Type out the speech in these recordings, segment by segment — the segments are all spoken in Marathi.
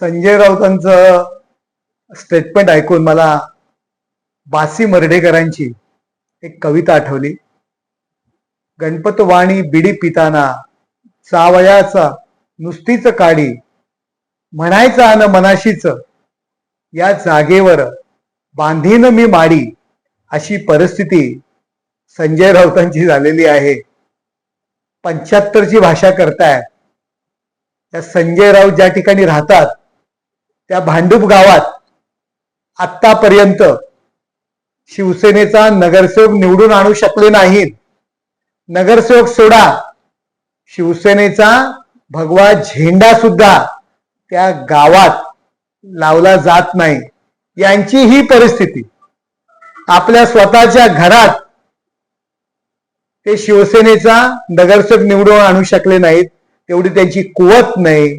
संजय राऊतांचं स्टेटमेंट ऐकून मला बासी मर्डेकरांची एक कविता आठवली. गणपत वाणी बिडी पिताना चावयाचा नुसतीच काडी म्हणायचं अन मनाशीच या जागेवर बांधीन मी माडी अशी परिस्थिती संजय राऊतांची झालेली आहे. पंच्याहत्तरची भाषा करतायत त्या संजय राऊत ज्या ठिकाणी राहतात त्या भांडूप गावात आत्तापर्यंत शिवसेनेचा नगरसेवक निवडून आणू शकले नाहीत. नगरसेवक सोडा. शिवसेनेचा भगवा झेंडा सुद्धा त्या गावात लावला जात नाही. यांची ही परिस्थिती. आपल्या स्वतःच्या घरात ते शिवसेनेचा नगरसेवक निवडून आणू शकले नाहीत तेवढी त्यांची कुवत नाही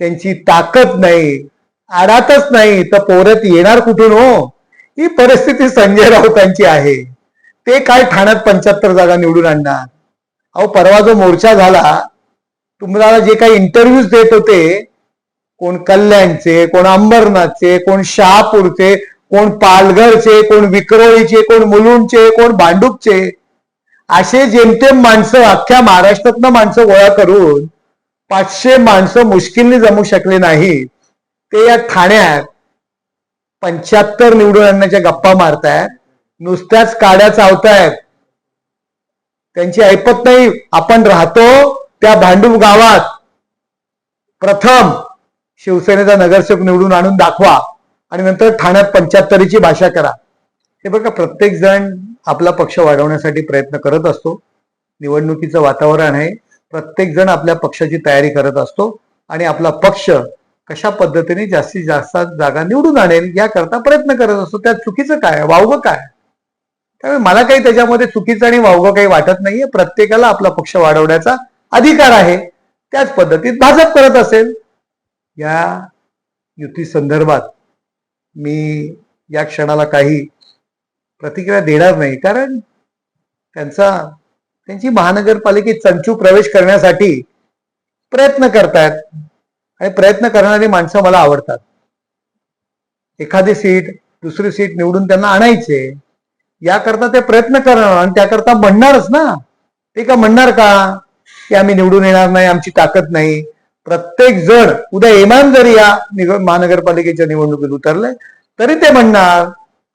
त्यांची ताकद नाही आडातच नाही तर पोरत येणार कुठून हो? ही परिस्थिती संजय राऊतांची आहे. ते काय ठाण्यात पंच्याहत्तर जागा निवडून आणणार? अहो परवा जो मोर्चा झाला तुम्हाला जे काही इंटरव्ह्यूज देत होते कोण कल्याणचे कोण अंबरनाथचे कोण शहापूरचे कोण पालघरचे कोण विक्रोळीचे कोण मुलुंडचे कोण भांडूपचे असे जेमतेम माणसं अख्ख्या महाराष्ट्रातनं माणसं गोळा करून पाचशे माणसं मुश्किलने जमू शकले नाही ते या ठाण्यात पंच्याहत्तर निवडून आणण्याच्या गप्पा मारतायत. नुसत्याच काड्या चावतायत. त्यांची ऐपत नाही. आपण राहतो त्या भांडूप गावात. प्रथम शिवसेनेचा नगरसेवक निवडून आणून दाखवा आणि नंतर ठाण्यात पंच्याहत्तरीची भाषा करा. हे बघा प्रत्येक जण आपला पक्ष वाढवण्यासाठी प्रयत्न करत असतो. निवडणुकीचं वातावरण आहे. प्रत्येक जण आपल्या पक्षाची तयारी करत असतो. आणि आपला पक्ष कशा पद्धतीने जास्तीत जास्त जागा निवडून आणेल याकरता प्रयत्न करत असतो. त्यात चुकीचं काय वावगं काय त्यामुळे मला काही त्याच्यामध्ये चुकीचं आणि वावगं काही वाटत नाहीये. प्रत्येकाला आपला पक्ष वाढवण्याचा अधिकार आहे. त्याच पद्धतीत भाजप करत असेल. या युती संदर्भात मी या क्षणाला काही प्रतिक्रिया देणार नाही. कारण त्यांचा त्यांची महानगरपालिकेत चंचू प्रवेश करण्यासाठी प्रयत्न करतायत. आणि प्रयत्न करणारी माणसं मला आवडतात. एखादी सीट दुसरी सीट निवडून त्यांना आणायचे याकरता ते प्रयत्न करणार आणि त्याकरता म्हणणारच ना. ते का म्हणणार का? की आम्ही निवडून येणार नाही आमची ताकद नाही. प्रत्येक जण उद्या इमान जरी या महानगरपालिकेच्या निवडणुकीत उतरले तरी ते म्हणणार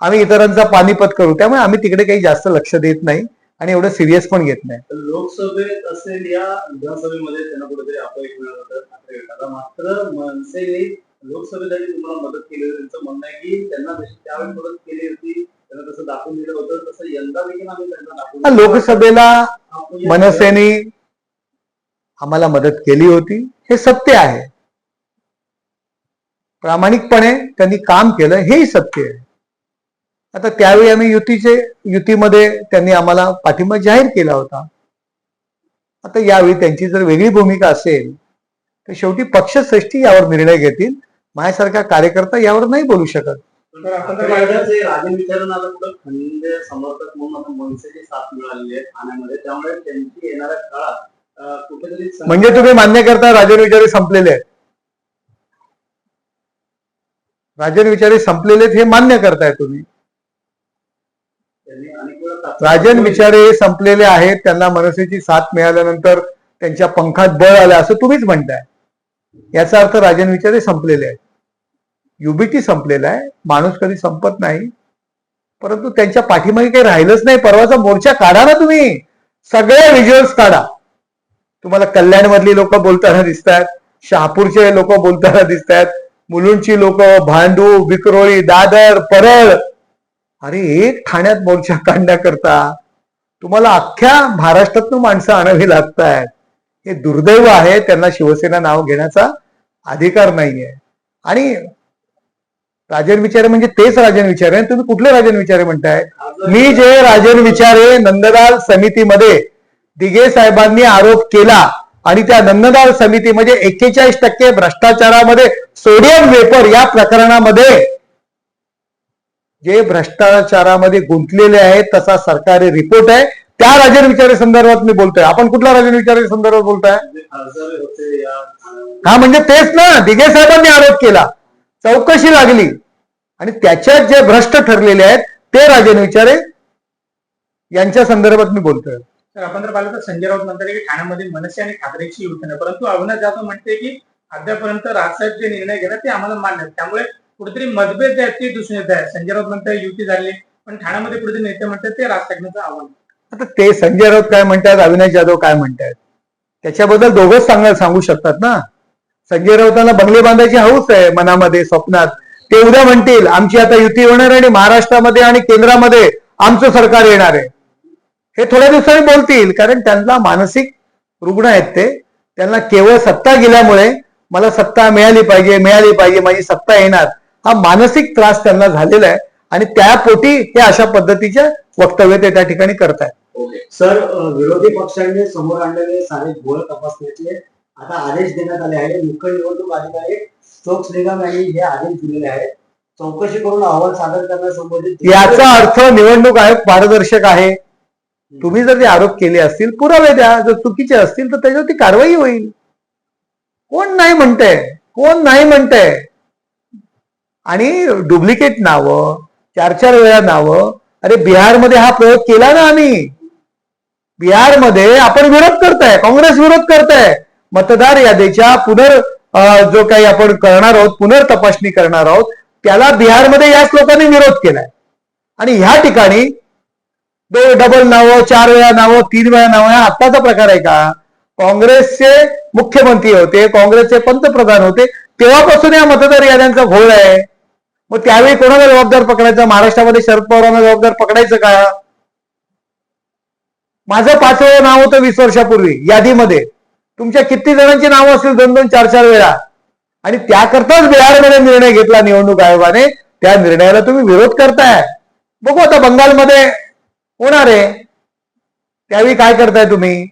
आम्ही इतरांचा पानिपत करू. त्यामुळे आम्ही तिकडे काही जास्त लक्ष देत नाही आणि एवढं सिरियस पण घेत नाही. लोकसभेत असेल या विधानसभेमध्ये त्यांना कुठेतरी अपयश मिळालं होतं मात्र मनसेने लोकसभेसाठी तुम्हाला मदत केली होती. त्यांचं म्हणणं आहे की त्यांना त्यावेळी मदत केली होती त्यांना तसं दाखवून दिलं होतं. तसं यंदा देखील आम्ही त्यांना दाखवून. लोकसभेला मनसेने आम्हाला मदत केली होती. हे सत्य आहे. प्रामाणिकपणे त्यांनी काम केलं हेही सत्य आहे. आता त्यावेळी आम्ही युतीचे युतीमध्ये त्यांनी आम्हाला पाठिंबा जाहीर केला होता. आता यावेळी त्यांची जर वेगळी भूमिका असेल तर शेवटी पक्षश्रेष्ठी यावर निर्णय घेतील. माझ्यासारखा कार्यकर्ता यावर नाही बोलू शकत. समर्थक म्हणून साथ आहे ठाण्यामध्ये. त्यामुळे त्यांची येणाऱ्या काळात कुठेतरी म्हणजे तुम्ही मान्य करता राजन विचारे संपलेले आहेत? राजन विचारे संपलेले हे मान्य करताय तुम्ही त्यांनी अनेक वेळा ताकद- राजन विचारे संपलेले आहेत त्यांना मनसेची साथ मिळाल्यानंतर त्यांच्या पंखात बळ आलं असं तुम्हीच म्हणताय. याचा अर्थ राजन विचारे संपलेले आहेत. युबीटी संपलेला आहे माणूस कधी संपत नाही. परंतु त्यांच्या पाठीमागे काही राहिलंच नाही परवाचा मोर्चा काढा ना तुम्ही. सगळे व्हिज्युअल्स काढा. तुम्हाला कल्याण मधली लोक बोलताना दिसत आहेत शहापूरचे लोक बोलताना दिसत आहेत मुलुंडची लोक भांडू विक्रोळी दादर परळ अरे एक ठाण्यात मोर्चा काढण्याकरता तुम्हाला अख्ख्या महाराष्ट्रातून माणसं आणावी लागत आहेत हे दुर्दैव आहे त्यांना शिवसेना नाव घेण्याचा अधिकार नाहीये. आणि राजन विचारे म्हणजे तेच राजन विचारे आणि तुम्ही कुठले राजन विचारे म्हणताय? मी जे राजन विचारे नंदलाल समितीमध्ये दिघे साहेबांनी आरोप केला आणि त्या नंदलाल समितीमध्ये एक्केचाळीस टक्के भ्रष्टाचारामध्ये सोडियम वेपर या प्रकरणामध्ये जे भ्रष्टाचारामध्ये गुंतलेले आहेत तसा सरकारी रिपोर्ट आहे. त्या राजन विचारे संदर्भात मी बोलतोय. आपण कुठल्या राजन विचारे संदर्भात बोलताय. हा म्हणजे तेच ना. दिघे साहेबांनी आरोप केला. चौकशी लागली. आणि त्याच्यात जे भ्रष्ट ठरलेले आहेत ते राजन विचारे यांच्या संदर्भात मी बोलतोय. तर आपण जर पाहिलं तर संजय राऊत म्हणतात की ठाण्यामध्ये मनसे आणि ठाकरेची युती नाही परंतु अविनाश जाधव म्हणते की अद्यापर्यंत राजसाहेब जे निर्णय घेतात ते आम्हाला मान्य त्यामुळे कुठेतरी मतभेद जे आहेत ते दिसून येत आहे संजय राऊत म्हणतात युती झाली पण ठाण्यामध्ये कुठेतरी नेते म्हणतात ते राज ठाकरेंचं आव्हान आता ते संजय राऊत काय म्हणतात अविनाश जाधव काय म्हणतात? त्याच्याबद्दल दोघंच सांगायला सांगू शकतात ना? संजय राऊतांना बंगले बांधायची हौस आहे मनामध्ये स्वप्नात. ते उद्या म्हणतील आमची आता युती होणार आणि महाराष्ट्रामध्ये आणि केंद्रामध्ये आमचं सरकार येणार आहे. हे थोड्या दिवसांनी बोलतील कारण त्यांना मानसिक रुग्ण आहेत ते. त्यांना केवळ सत्ता गेल्यामुळे मला सत्ता मिळाली पाहिजे मिळाली पाहिजे माझी सत्ता येणार. हा मानसिक त्रास त्यांना झालेला आहे आणि त्या पोटी हे अशा पद्धतीच्या वक्तव्य ते त्या ठिकाणी करतायत. ओके. सर विरोधी पक्षांनी समोर आणलेले सारे घोळ तपासण्याचे आता आदेश देण्यात आले आहे मुख्य निवडणूक अधिकारी स्टोक्स निगम यांनी हे आदेश दिलेले आहेत. चौकशी करून अहवाल सादर करण्यासंबंधित याचा अर्थ निवडणूक आयोग पारदर्शक आहे. तुम्ही जर ते आरोप केले असतील पुरावे द्या. जर चुकीचे असतील तर त्याच्यावरती कारवाई होईल. कोण नाही म्हणतंय? कोण नाही म्हणतंय? आणि डुप्लिकेट नावं चार चार वेळा नावं अरे बिहारमध्ये हा प्रयोग केला ना आम्ही. बिहारमध्ये आपण विरोध करताय काँग्रेस विरोध करताय. मतदार यादीच्या पुनर् जो काही आपण करणार आहोत पुनर्तपासणी करणार आहोत त्याला बिहारमध्ये याच लोकांनी विरोध केलाय. आणि ह्या ठिकाणी डबल नावं चार वेळा नावं तीन वेळा नावं हा आत्ताचा प्रकार आहे का? काँग्रेसचे मुख्यमंत्री होते काँग्रेसचे पंतप्रधान होते तेव्हापासून या मतदार याद्यांचा घोळ आहे. मग त्यावेळी कोणाला जबाबदार पकडायचं? महाराष्ट्रामध्ये शरद पवारांना जबाबदार पकडायचं का? माझं पाचवं नाव होतं वीस वर्षापूर्वी यादीमध्ये. तुमच्या किती जणांची नावं असतील? दोन दोन चार चार वेळा. आणि त्याकरताच बिहारमध्ये निर्णय घेतला निवडणूक आयोगाने. त्या निर्णयाला तुम्ही विरोध करताय. बघू आता बंगालमध्ये होणार आहे. त्यावेळी काय करताय तुम्ही?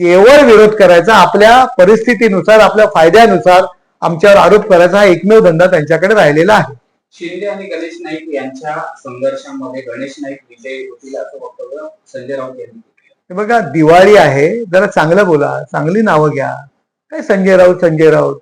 केवळ विरोध करायचा. आपल्या परिस्थितीनुसार आपल्या फायद्यानुसार आमच्यावर आरोप करायचा हा एकमेव धंदा त्यांच्याकडे राहिलेला आहे. शिंदे आणि गणेश नाईक यांच्या संघर्षामध्ये गणेश नाईक विजयी होतील असं वक्तव्य संजय राऊत यांनी हे बघा दिवाळी आहे जरा चांगलं बोला चांगली नावं घ्या. काय संजय राऊत संजय राऊत?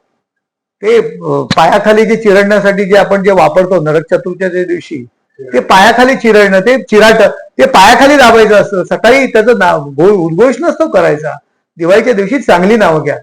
ते अं, पायाखाली जे चिरडण्यासाठी जे आपण जे वापरतो नरक चतुर्थीच्या दिवशी ते पायाखाली चिरडणं ते चिराट ते पायाखाली दाबायचं असतं. सकाळी त्याचं नाव घो- उद्घोष नसतो करायचा. दिवाळीच्या दिवशी चांगली नावं घ्या.